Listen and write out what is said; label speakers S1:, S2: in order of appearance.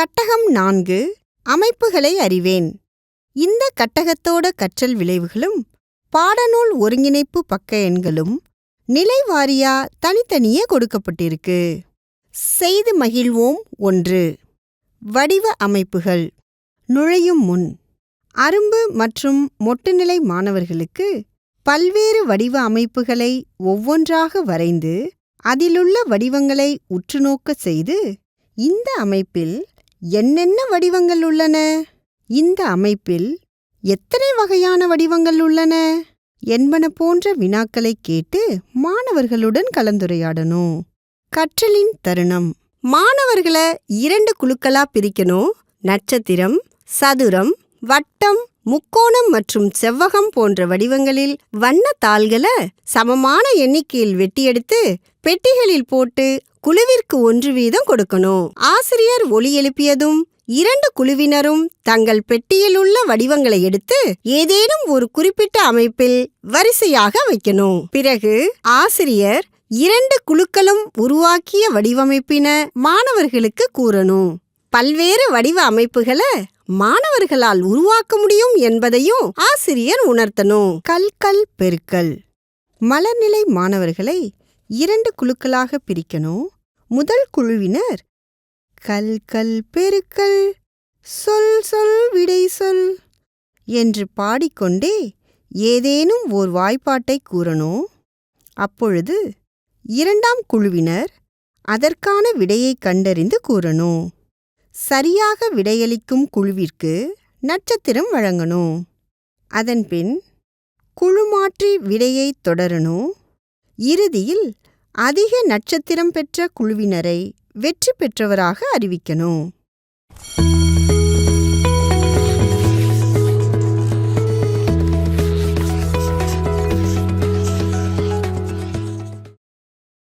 S1: கட்டகம் நான்கு அமைப்புகளை அறிவேன். இந்த கட்டகத்தோட கற்றல் விளைவுகளும் பாடநூல் ஒருங்கிணைப்பு பக்க எண்களும் நிலைவாரியா தனித்தனியே கொடுக்கப்பட்டிருக்கு. செய்து மகிழ்வோம் ஒன்று. வடிவ அமைப்புகள். நுழையும் முன் அரும்பு மற்றும் மொட்டுநிலை மாணவர்களுக்கு பல்வேறு வடிவ அமைப்புகளை ஒவ்வொன்றாக வரைந்து அதிலுள்ள வடிவங்களை உற்றுநோக்க செய்து இந்த அமைப்பில் என்னென்ன வடிவங்கள் உள்ளன? இந்த அமைப்பில் எத்தனை வகையான வடிவங்கள் உள்ளன? என்பன போன்ற வினாக்களை கேட்டு மாணவர்களுடன் கலந்துரையாடணும். கற்றலின் தருணம். மாணவர்களை இரண்டு குழுக்களா பிரிக்கணும். நட்சத்திரம் சதுரம் வட்டம் முக்கோணம் மற்றும் செவ்வகம் போன்ற வடிவங்களில் வண்ண தாள்களை சமமான எண்ணிக்கையில் வெட்டியெடுத்து பெட்டிகளில் போட்டு குழுவிற்கு ஒன்று வீதம் கொடுக்கணும். ஆசிரியர் ஒலி எழுப்பியதும் இரண்டு குழுவினரும் தங்கள் பெட்டியில் உள்ள வடிவங்களை எடுத்து ஏதேனும் ஒரு குறிப்பிட்ட அமைப்பில் வரிசையாக வைக்கணும். பிறகு ஆசிரியர் இரண்டு குழுக்களும் உருவாக்கிய வடிவமைப்பின மாணவர்களுக்கு கூறணும். பல்வேறு வடிவ அமைப்புகளை மாணவர்களால் உருவாக்க முடியும் என்பதையும் ஆசிரியர் உணர்த்தணும். கல்கல் பெருக்கல். மலர்நிலை மாணவர்களை இரண்டு குழுக்களாக பிரிக்கணும். முதல் குழுவினர் கல் கல் பெருக்கல் சொல் சொல் விடை சொல் என்று பாடிக்கொண்டே ஏதேனும் ஓர் வாய்ப்பாட்டை கூறணும். அப்பொழுது இரண்டாம் குழுவினர் அதற்கான விடையை கண்டறிந்து கூறணும். சரியாக விடையளிக்கும் குழுவிற்கு நட்சத்திரம் வழங்கணும். அதன்பின் குழு மாற்றி விடையை தொடரணும். இறுதியில் அதிக நட்சத்திரம் பெற்ற குழுவினரை வெற்றி பெற்றவராக அறிவிக்கணும்.